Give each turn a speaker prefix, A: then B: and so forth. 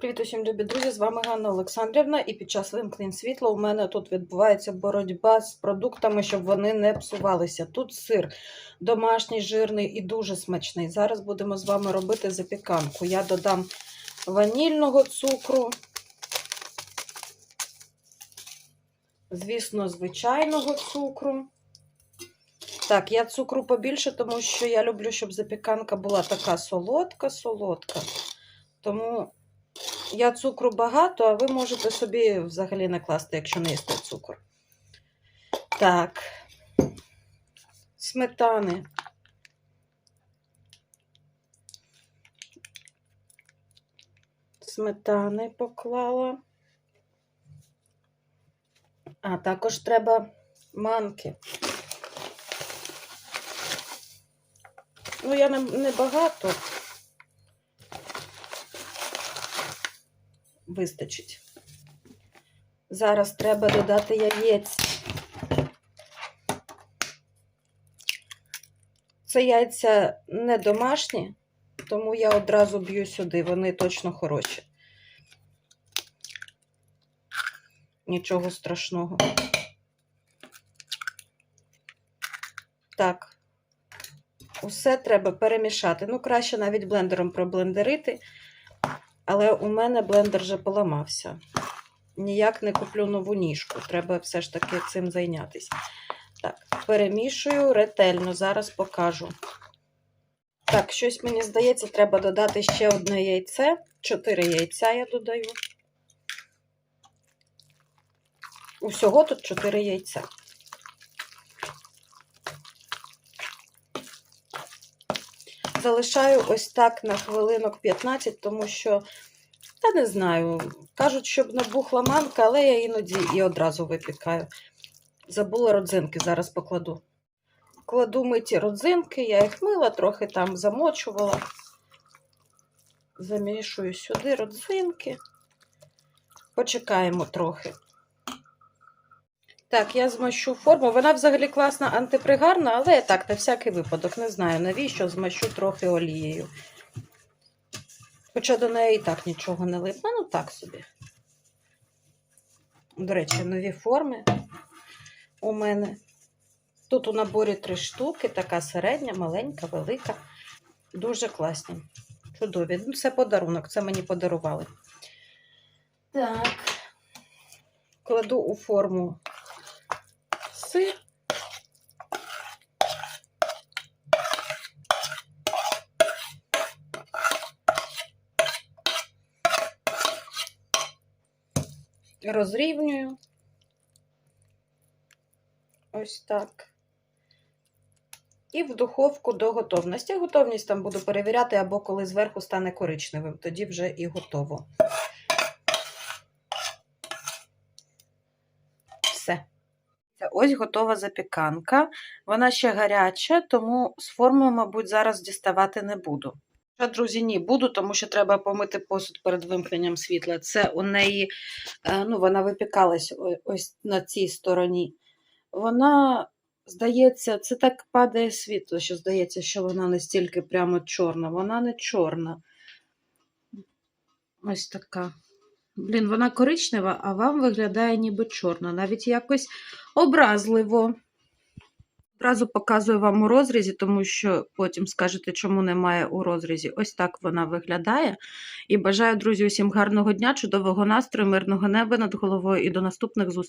A: Привіт усім любі друзі! З вами Ганна Олександрівна. І під час вимкнень світла у мене тут відбувається боротьба з продуктами, щоб вони не псувалися. Тут сир домашній, жирний і дуже смачний. Зараз будемо з вами робити запіканку. Я додам ванільного цукру, звісно, звичайного цукру. Так, я цукру побільше, тому що я люблю, щоб запіканка була така солодка-солодка. Тому я цукру багато, а ви можете собі взагалі накласти, якщо не їсте цукор. Так, сметани. Сметани поклала. А також треба манки. Ну, я не, не багато. Вистачить. Зараз треба додати яєць. Це яйця не домашні, тому я одразу б'ю сюди, вони точно хороші. Нічого страшного. Так, усе треба перемішати. Ну, краще навіть блендером проблендерити. Але у мене блендер вже поламався. Ніяк не куплю нову ніжку. Треба все ж таки цим зайнятися. Так, перемішую ретельно, зараз покажу. Так, щось мені здається, треба додати ще одне яйце. Чотири яйця я додаю. Усього тут чотири яйця. Залишаю ось так на хвилинок 15, тому що, та не знаю, кажуть, щоб набухла манка, але я іноді і одразу випікаю. Забула родзинки, зараз покладу. Кладу миті родзинки, я їх мила, трохи там замочувала. Замішую сюди родзинки. Почекаємо трохи. Так, я змащу форму. Вона взагалі класна антипригарна, але я так, на всякий випадок, не знаю, навіщо змащу трохи олією. Хоча до неї і так нічого не липне, ну так собі. До речі, нові форми у мене. Тут у наборі три штуки, така середня, маленька, велика. Дуже класні. Чудові. Ну, Це подарунок, це мені подарували. Так, кладу у форму сир. Розрівнюю. Ось так. І в духовку до готовності. Готовність там буду перевіряти, або коли зверху стане коричневим, тоді вже і готово. Все. Це Ось готова запіканка. Вона ще гаряча, тому з формою, мабуть, зараз діставати не буду. Друзі, ні, буду, тому що треба помити посуд перед вимкненням світла. Це у неї, е, ну, вона випікалась ось на цій стороні. Вона, здається, це так падає світло, що здається, що вона настільки прямо чорна. Вона не чорна. Ось така. Блін, вона коричнева, а вам виглядає ніби чорна. Навіть якось образливо. Одразу показую вам у розрізі, тому що потім скажете, чому немає у розрізі. Ось так вона виглядає. І бажаю, друзі, усім гарного дня, чудового настрою, мирного неба над головою і до наступних зустрічей.